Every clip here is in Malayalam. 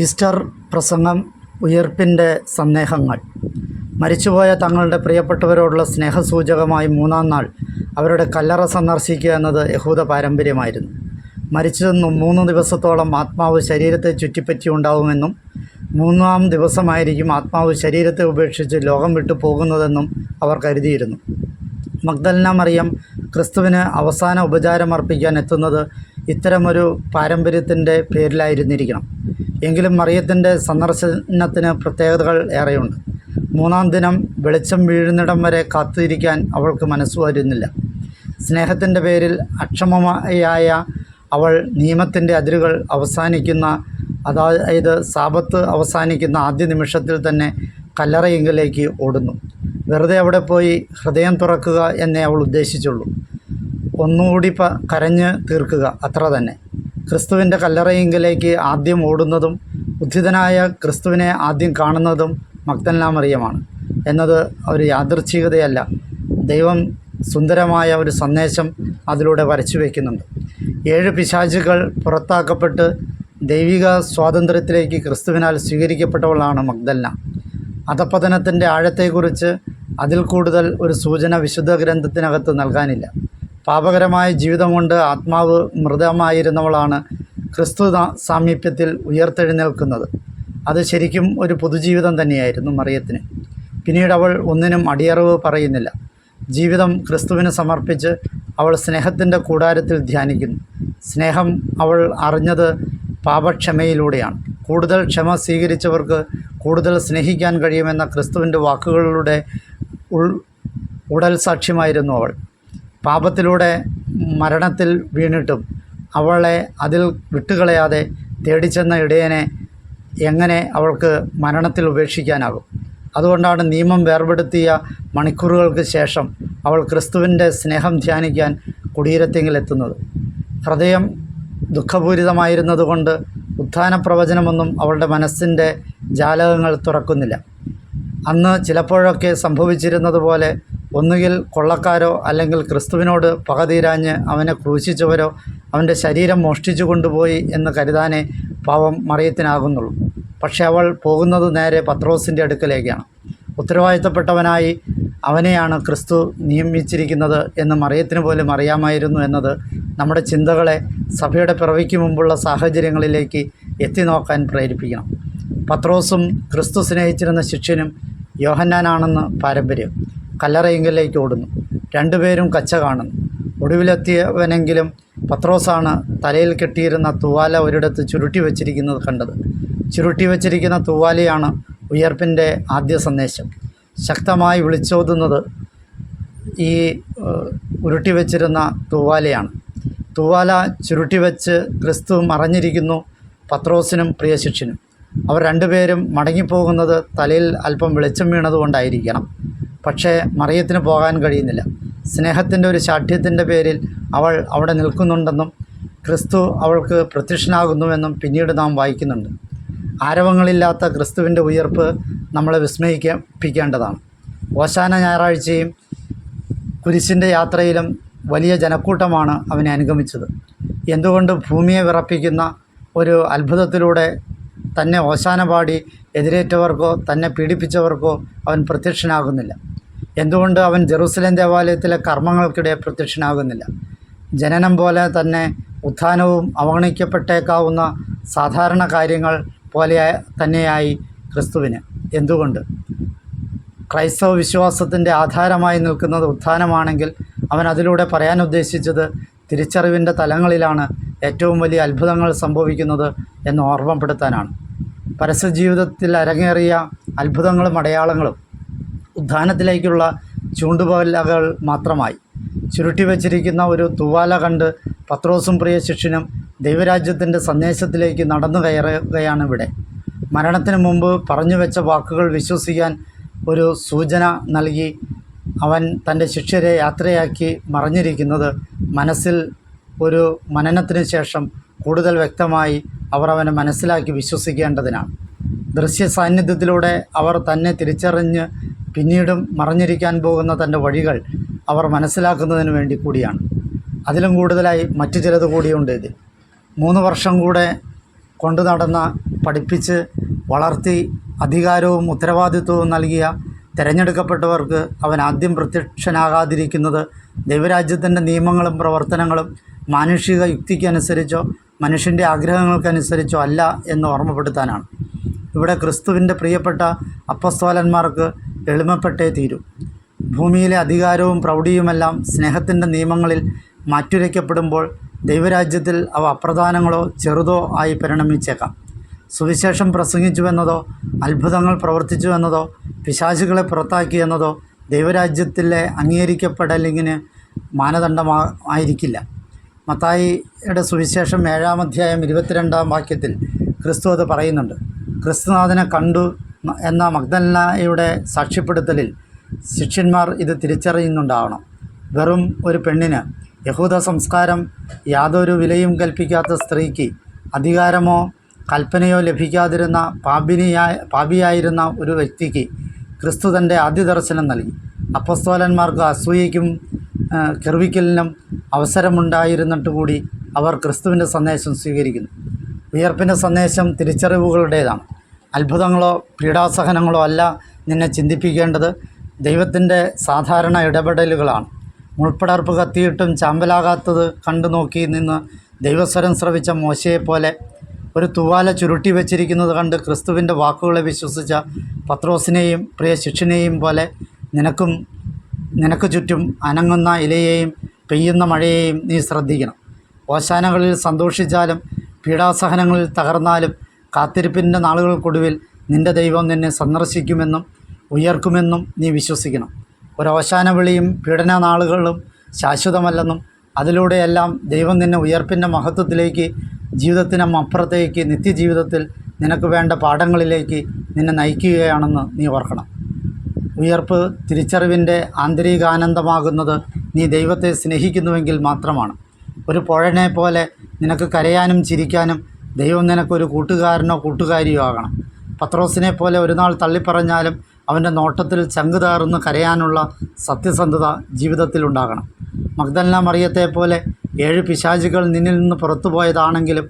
ഈസ്റ്റർ പ്രസംഗം ഉയർപ്പിന്റെ സന്ദേഹങ്ങൾ. മരിച്ചുപോയ തങ്ങളുടെ പ്രിയപ്പെട്ടവരോടുള്ള സ്നേഹസൂചകമായി മൂന്നാം നാൾ അവരുടെ കല്ലറ സന്ദർശിക്കുക എന്നത് യഹൂദ പാരമ്പര്യമായിരുന്നു. മരിച്ചതെന്നും മൂന്ന് ദിവസത്തോളം ആത്മാവ് ശരീരത്തെ ചുറ്റിപ്പറ്റി ഉണ്ടാവുമെന്നും മൂന്നാം ദിവസമായിരിക്കും ആത്മാവ് ശരീരത്തെ ഉപേക്ഷിച്ച് ലോകം വിട്ടു പോകുന്നതെന്നും അവർ കരുതിയിരുന്നു. മഗ്ദലന മറിയം ക്രിസ്തുവിന് അവസാന ഉപചാരം അർപ്പിക്കാൻ എത്തുന്നത് ഇത്തരമൊരു പാരമ്പര്യത്തിന്റെ പേരിലായിരുന്നിരിക്കണം. എങ്കിലും മറിയത്തിന്റെ സന്ദർശനത്തിന് പ്രത്യേകതകൾ ഏറെയുണ്ട്. മൂന്നാം ദിനം വെളിച്ചം വീഴുന്നിടം വരെ കാത്തിരിക്കാൻ അവൾക്ക് മനസ്സ് വരുന്നില്ല സ്നേഹത്തിന്റെ പേരിൽ അക്ഷമമായ അവൾ നിയമത്തിന്റെ അതിരുകൾ അവസാനിക്കുന്ന അതായത് സാപത്ത് അവസാനിക്കുന്ന ആദ്യ നിമിഷത്തിൽ തന്നെ കല്ലറയെങ്കിലേക്ക് ഓടുന്നു. വെറുതെ അവിടെ പോയി ഹൃദയം തുറക്കുക എന്നേ അവൾ ഉദ്ദേശിച്ചുള്ളൂ. ഒന്നുകൂടി പ കരഞ്ഞ് തീർക്കുക. അത്ര തന്നെ. ക്രിസ്തുവിന്റെ കല്ലറയിങ്കിലേക്ക് ആദ്യം ഓടുന്നതും ഉദ്ധിതനായ ക്രിസ്തുവിനെ ആദ്യം കാണുന്നതും മക്തനാമറിയമാണ് എന്നത് ഒരു യാദൃച്ഛികതയല്ല. ദൈവം സുന്ദരമായ ഒരു സന്ദേശം അതിലൂടെ വരച്ചു വയ്ക്കുന്നുണ്ട്. ഏഴ് പിശാചുകൾ പുറത്താക്കപ്പെട്ട് ദൈവിക സ്വാതന്ത്ര്യത്തിലേക്ക് ക്രിസ്തുവിനാൽ സ്വീകരിക്കപ്പെട്ടവളാണ് മഗ്ദൽന അധപതനത്തിന്റെ ആഴത്തെക്കുറിച്ച് അതിൽ കൂടുതൽ ഒരു സൂചന വിശുദ്ധ ഗ്രന്ഥത്തിനകത്ത് നൽകാനില്ല. പാപകരമായ ജീവിതം കൊണ്ട് ആത്മാവ് മൃതമായിരുന്നവളാണ് ക്രിസ്തു സാമീപ്യത്തിൽ ഉയർത്തെഴുന്നേൽക്കുന്നത്. അത് ശരിക്കും ഒരു പുതുജീവിതം തന്നെയായിരുന്നു മറിയത്തിന്. പിന്നീട് അവൾ ഒന്നിനും അടിയറവ് പറയുന്നില്ല. ജീവിതം ക്രിസ്തുവിന് സമർപ്പിച്ച് അവൾ സ്നേഹത്തിന്റെ കൂടാരത്തിൽ ധ്യാനിക്കുന്നു. സ്നേഹം അവൾ അറിഞ്ഞത് പാപക്ഷമയിലൂടെയാണ്. കൂടുതൽ ക്ഷമ സ്വീകരിച്ചവർക്ക് കൂടുതൽ സ്നേഹിക്കാൻ കഴിയുമെന്ന ക്രിസ്തുവിന്റെ വാക്കുകളിലൂടെ ഉൾ ഉടൽ സാക്ഷ്യമായിരുന്നു അവൾ. പാപത്തിലൂടെ മരണത്തിൽ വീണിട്ടും അവളെ അതിൽ വിട്ടുകളയാതെ തേടിച്ചെന്ന ഇടയനെ എങ്ങനെ അവൾക്ക് മരണത്തിൽ ഉപേക്ഷിക്കാനാകും? അതുകൊണ്ടാണ് നിയമം വേർപെടുത്തിയ മണിക്കൂറുകൾക്ക് ശേഷം അവൾ ക്രിസ്തുവിന്റെ സ്നേഹം ധ്യാനിക്കാൻ കുടീരത്തെങ്കിലെത്തുന്നത്. ഹൃദയം ദുഃഖപൂരിതമായിരുന്നതുകൊണ്ട് ഉത്ഥാന പ്രവചനമൊന്നും അവളുടെ മനസ്സിന്റെ ജാലകങ്ങൾ തുറക്കുന്നില്ല. അന്ന് ചിലപ്പോഴൊക്കെ സംഭവിച്ചിരുന്നത് പോലെ ഒന്നുകിൽ കൊള്ളക്കാരോ അല്ലെങ്കിൽ ക്രിസ്തുവിനോട് പകതീരാഞ്ഞ് അവനെ ക്രൂശിച്ചവരോ അവന്റെ ശരീരം മോഷ്ടിച്ചു കൊണ്ടുപോയി എന്ന് കരുതാനേ പാവം മറിയത്തിനാകുന്നുള്ളൂ. പക്ഷെ അവൾ പോകുന്നത് നേരെ പത്രോസിന്റെ അടുക്കലേക്കാണ്. ഉത്തരവാദിത്തപ്പെട്ടവനായി അവനെയാണ് ക്രിസ്തു നിയമിച്ചിരിക്കുന്നത് എന്ന് മറിയത്തിന് പോലും അറിയാമായിരുന്നു എന്നത് നമ്മുടെ ചിന്തകളെ സഭയുടെ പിറവിക്ക് മുമ്പുള്ള സാഹചര്യങ്ങളിലേക്ക് എത്തി നോക്കാൻ പ്രേരിപ്പിക്കണം. പത്രോസും ക്രിസ്തു സ്നേഹിച്ചിരുന്ന ശിഷ്യനും യോഹന്നാനാണെന്ന് പാരമ്പര്യം. കല്ലറയെങ്കിലേക്ക് ഓടുന്നു. രണ്ടുപേരും കച്ച കാണുന്നു. ഒടുവിലെത്തിയവനെങ്കിലും പത്രോസാണ് തലയിൽ കെട്ടിയിരുന്ന തൂവാല ഒരിടത്ത് ചുരുട്ടി വച്ചിരിക്കുന്നത് കണ്ടത്. ചുരുട്ടി വച്ചിരിക്കുന്ന തൂവാലയാണ് ഉയർപ്പിന്റെ ആദ്യ സന്ദേശം. ശക്തമായി വിളിച്ചോതുന്നത് ഈ ഉരുട്ടി വച്ചിരുന്ന തൂവാലയാണ്. തൂവാല ചുരുട്ടി വെച്ച് ക്രിസ്തു മറഞ്ഞിരിക്കുന്നു പത്രോസിനും പ്രിയശിഷ്യനും. അവർ രണ്ടുപേരും മടങ്ങിപ്പോകുന്നത് തലയിൽ അല്പം വെളിച്ചം വീണതുകൊണ്ടായിരിക്കണം. പക്ഷേ മറിയത്തിന് പോകാൻ കഴിയുന്നില്ല. സ്നേഹത്തിന്റെ ഒരു ശാഠ്യത്തിന്റെ പേരിൽ അവൾ അവിടെ നിൽക്കുന്നുണ്ടെന്നും ക്രിസ്തു അവൾക്ക് പ്രത്യക്ഷനാകുന്നുവെന്നും പിന്നീട് നാം വായിക്കുന്നുണ്ട്. ആരവങ്ങളില്ലാത്ത ക്രിസ്തുവിന്റെ ഉയർപ്പ് നമ്മളെ വിസ്മയിപ്പിക്കേണ്ടതാണ്. ഓശാന ഞായറാഴ്ചയും കുരിശിന്റെ യാത്രയിലും വലിയ ജനക്കൂട്ടമാണ് അവനെ അനുഗമിച്ചത്. എന്തുകൊണ്ട് ഭൂമിയെ വിറപ്പിക്കുന്ന ഒരു അത്ഭുതത്തിലൂടെ തന്നെ ഓശാന പാടി എതിരേറ്റവർക്കോ തന്നെ പീഡിപ്പിച്ചവർക്കോ അവൻ പ്രത്യക്ഷനാകുന്നില്ല? എന്തുകൊണ്ട് അവൻ ജെറുസലേം ദേവാലയത്തിലെ കർമ്മങ്ങൾക്കിടെ പ്രത്യക്ഷനാകുന്നില്ല? ജനനം പോലെ തന്നെ ഉത്ഥാനവും അവഗണിക്കപ്പെട്ടേക്കാവുന്ന സാധാരണ കാര്യങ്ങൾ പോലെ തന്നെയായി ക്രിസ്തുവിന്. എന്തുകൊണ്ട്? ക്രൈസ്തവ വിശ്വാസത്തിന്റെ ആധാരമായി നിൽക്കുന്നത് ഉത്ഥാനമാണെങ്കിൽ അവൻ അതിലൂടെ പറയാൻ ഉദ്ദേശിച്ചത് തിരിച്ചറിവിന്റെ തലങ്ങളിലാണ് ഏറ്റവും വലിയ അത്ഭുതങ്ങൾ സംഭവിക്കുന്നത് എന്ന് ഓർമ്മപ്പെടുത്താനാണ്. പരസ്യ ജീവിതത്തിൽ അരങ്ങേറിയ അത്ഭുതങ്ങളും അടയാളങ്ങളും ഉദ്ധാനത്തിലേക്കുള്ള ചൂണ്ടുപോലകൾ മാത്രമായി. ചുരുട്ടി വച്ചിരിക്കുന്ന ഒരു തൂവാല കണ്ട് പത്രോസും പ്രിയ ശിഷ്യനും ദൈവരാജ്യത്തിന്റെ സന്ദേശത്തിലേക്ക് നടന്നു കയറുകയാണ് ഇവിടെ. മരണത്തിന് മുമ്പ് പറഞ്ഞു വെച്ച വാക്കുകൾ വിശ്വസിക്കാൻ ഒരു സൂചന നൽകി അവൻ തന്റെ ശിഷ്യരെ യാത്രയാക്കി മറഞ്ഞിരിക്കുന്നത് മനസ്സിൽ ഒരു മനനത്തിന് ശേഷം കൂടുതൽ വ്യക്തമായി അവർ അവനെ മനസ്സിലാക്കി വിശ്വസിക്കേണ്ടതിനാണ്. ദൃശ്യ സാന്നിധ്യത്തിലൂടെ അവർ തന്നെ തിരിച്ചറിഞ്ഞ് പിന്നീടും മറഞ്ഞിരിക്കാൻ പോകുന്ന തന്റെ വഴികൾ അവർ മനസ്സിലാക്കുന്നതിന് വേണ്ടി കൂടിയാണ്. അതിലും കൂടുതലായി മറ്റു ചിലത് കൂടിയുണ്ട് ഇതിൽ. മൂന്ന് വർഷം കൂടെ കൊണ്ടു നടന്ന പഠിപ്പിച്ച് വളർത്തി അധികാരവും ഉത്തരവാദിത്വവും നൽകിയ തിരഞ്ഞെടുക്കപ്പെട്ടവർക്ക് അവൻ ആദ്യം പ്രത്യക്ഷനാകാതിരിക്കുന്നത് ദൈവരാജ്യത്തിന്റെ നിയമങ്ങളും പ്രവർത്തനങ്ങളും മാനുഷിക യുക്തിക്കനുസരിച്ചോ മനുഷ്യന്റെ ആഗ്രഹങ്ങൾക്കനുസരിച്ചോ അല്ല എന്ന് ഓർമ്മപ്പെടുത്താനാണ്. ഇവിടെ ക്രിസ്തുവിന്റെ പ്രിയപ്പെട്ട അപ്പസ്തോലന്മാർക്ക് എളിമപ്പെട്ടേ തീരൂ. ഭൂമിയിലെ അധികാരവും പ്രൗഢിയുമെല്ലാം സ്നേഹത്തിന്റെ നിയമങ്ങളിൽ മാറ്റുരയ്ക്കപ്പെടുമ്പോൾ ദൈവരാജ്യത്തിൽ അവ അപ്രധാനങ്ങളോ ചെറുതോ ആയി പരിണമിച്ചേക്കാം. സുവിശേഷം പ്രസംഗിച്ചുവെന്നതോ അത്ഭുതങ്ങൾ പ്രവർത്തിച്ചുവെന്നതോ പിശാചുകളെ പുറത്താക്കിയെന്നതോ ദൈവരാജ്യത്തിലെ അംഗീകരിക്കപ്പെടലിങ്ങിന് മാനദണ്ഡമാ ആയിരിക്കില്ല. മത്തായിയുടെ സുവിശേഷം ഏഴാം അധ്യായം ഇരുപത്തിരണ്ടാം വാക്യത്തിൽ ക്രിസ്തു അത് പറയുന്നുണ്ട്. ക്രിസ്തുനാഥനെ കണ്ടു എന്ന മഗ്ദലയുടെ സാക്ഷ്യപ്പെടുത്തലിൽ ശിഷ്യന്മാർ ഇത് തിരിച്ചറിയുന്നുണ്ടാവണം. വെറും ഒരു പെണ്ണിന് യഹൂദ സംസ്കാരം യാതൊരു വിലയും കൽപ്പിക്കാത്ത സ്ത്രീക്ക് അധികാരമോ കൽപ്പനയോ ലഭിക്കാതിരുന്ന പാപിനിയായ പാപിയായിരുന്ന ഒരു വ്യക്തിക്ക് ക്രിസ്തു തന്റെ ആദ്യ ദർശനം നൽകി. അപ്പസ്തോലന്മാർക്ക് അസൂയയ്ക്കും കെർവിക്കലിനും അവസരമുണ്ടായിരുന്നിട്ട് കൂടി അവർ ക്രിസ്തുവിന്റെ സന്ദേശം സ്വീകരിക്കുന്നു. ഉയർപ്പിന്റെ സന്ദേശം തിരിച്ചറിവുകളുടേതാണ്. അത്ഭുതങ്ങളോ പീഡാസഹനങ്ങളോ അല്ല നിന്നെ ചിന്തിപ്പിക്കേണ്ടത് ദൈവത്തിന്റെ സാധാരണ ഇടപെടലുകളാണ്. മുൾപ്പടർപ്പ് കത്തിയിട്ടും ചാമ്പലാകാത്തത് കണ്ടു നോക്കി നിന്ന് ദൈവസ്വരം ശ്രവിച്ച മോശയെപ്പോലെ ഒരു തൂവാല ചുരുട്ടി വെച്ചിരിക്കുന്നത് കണ്ട് ക്രിസ്തുവിന്റെ വാക്കുകളെ വിശ്വസിച്ച പത്രോസിനെയും പ്രിയ ശിക്ഷനെയും പോലെ നിനക്കും നിനക്ക് ചുറ്റും അനങ്ങുന്ന ഇലയെയും പെയ്യുന്ന മഴയെയും നീ ശ്രദ്ധിക്കണം. ഓശാനകളിൽ സന്തോഷിച്ചാലും പീഡാസഹനങ്ങളിൽ തകർന്നാലും കാത്തിരിപ്പിന്റെ നാളുകൾക്കൊടുവിൽ നിന്റെ ദൈവം നിന്നെ സന്ദർശിക്കുമെന്നും ഉയർക്കുമെന്നും നീ വിശ്വസിക്കണം. ഒരവസാന വിളിയും പീഡന നാളുകളും ശാശ്വതമല്ലെന്നും അതിലൂടെയെല്ലാം ദൈവം നിന്നെ ഉയർപ്പിന്റെ മഹത്വത്തിലേക്ക് ജീവിതത്തിനും അപ്പുറത്തേക്ക് നിത്യജീവിതത്തിൽ നിനക്ക് വേണ്ട പാഠങ്ങളിലേക്ക് നിന്നെ നയിക്കുകയാണെന്ന് നീ ഓർക്കണം. ഉയർപ്പ് തിരിച്ചറിവിന്റെ ആന്തരികാനന്ദമാകുന്നത് നീ ദൈവത്തെ സ്നേഹിക്കുന്നുവെങ്കിൽ മാത്രമാണ്. ഒരു പുഴനെ പോലെ നിനക്ക് കരയാനും ചിരിക്കാനും ദൈവം നിനക്കൊരു കൂട്ടുകാരനോ കൂട്ടുകാരിയോ ആകണം. പത്രോസിനെ പോലെ ഒരു നാൾ തള്ളിപ്പറഞ്ഞാലും അവന്റെ നോട്ടത്തിൽ ചങ്കുതാറുന്ന് കരയാനുള്ള സത്യസന്ധത ജീവിതത്തിലുണ്ടാകണം മഗ്ദലന മറിയത്തെ പോലെ ഏഴ് പിശാചുകൾ നിന്നിൽ നിന്ന് പുറത്തുപോയതാണെങ്കിലും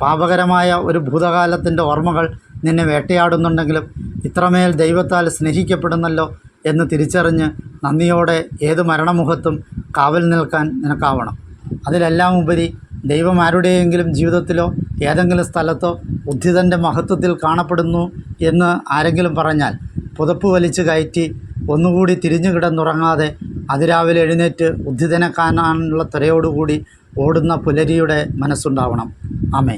പാപകരമായ ഒരു ഭൂതകാലത്തിന്റെ ഓർമ്മകൾ നിന്നെ വേട്ടയാടുന്നുണ്ടെങ്കിലും ഇത്രമേൽ ദൈവത്താൽ സ്നേഹിക്കപ്പെടുന്നല്ലോ എന്ന് തിരിച്ചറിഞ്ഞ് നന്ദിയോടെ ഏത് മരണമുഖത്തും കാവൽ നിൽക്കാൻ നിനക്കാവണം. അതിലെല്ലാം ഉപരി ദൈവം ആരുടെയെങ്കിലും ജീവിതത്തിലോ ഏതെങ്കിലും സ്ഥലത്തോ ഉദ്ധിതന്റെ മഹത്വത്തിൽ കാണപ്പെടുന്നു എന്ന് ആരെങ്കിലും പറഞ്ഞാൽ പുതപ്പ് വലിച്ചു കയറ്റി ഒന്നുകൂടി തിരിഞ്ഞു കിടന്നുറങ്ങാതെ അതിരാവിലെ എഴുന്നേറ്റ് ഉദ്ധിതനെ കാണാനുള്ള ത്വരയോടുകൂടി ഓടുന്ന പുലരിയുടെ മനസ്സുണ്ടാവണം. ആമേ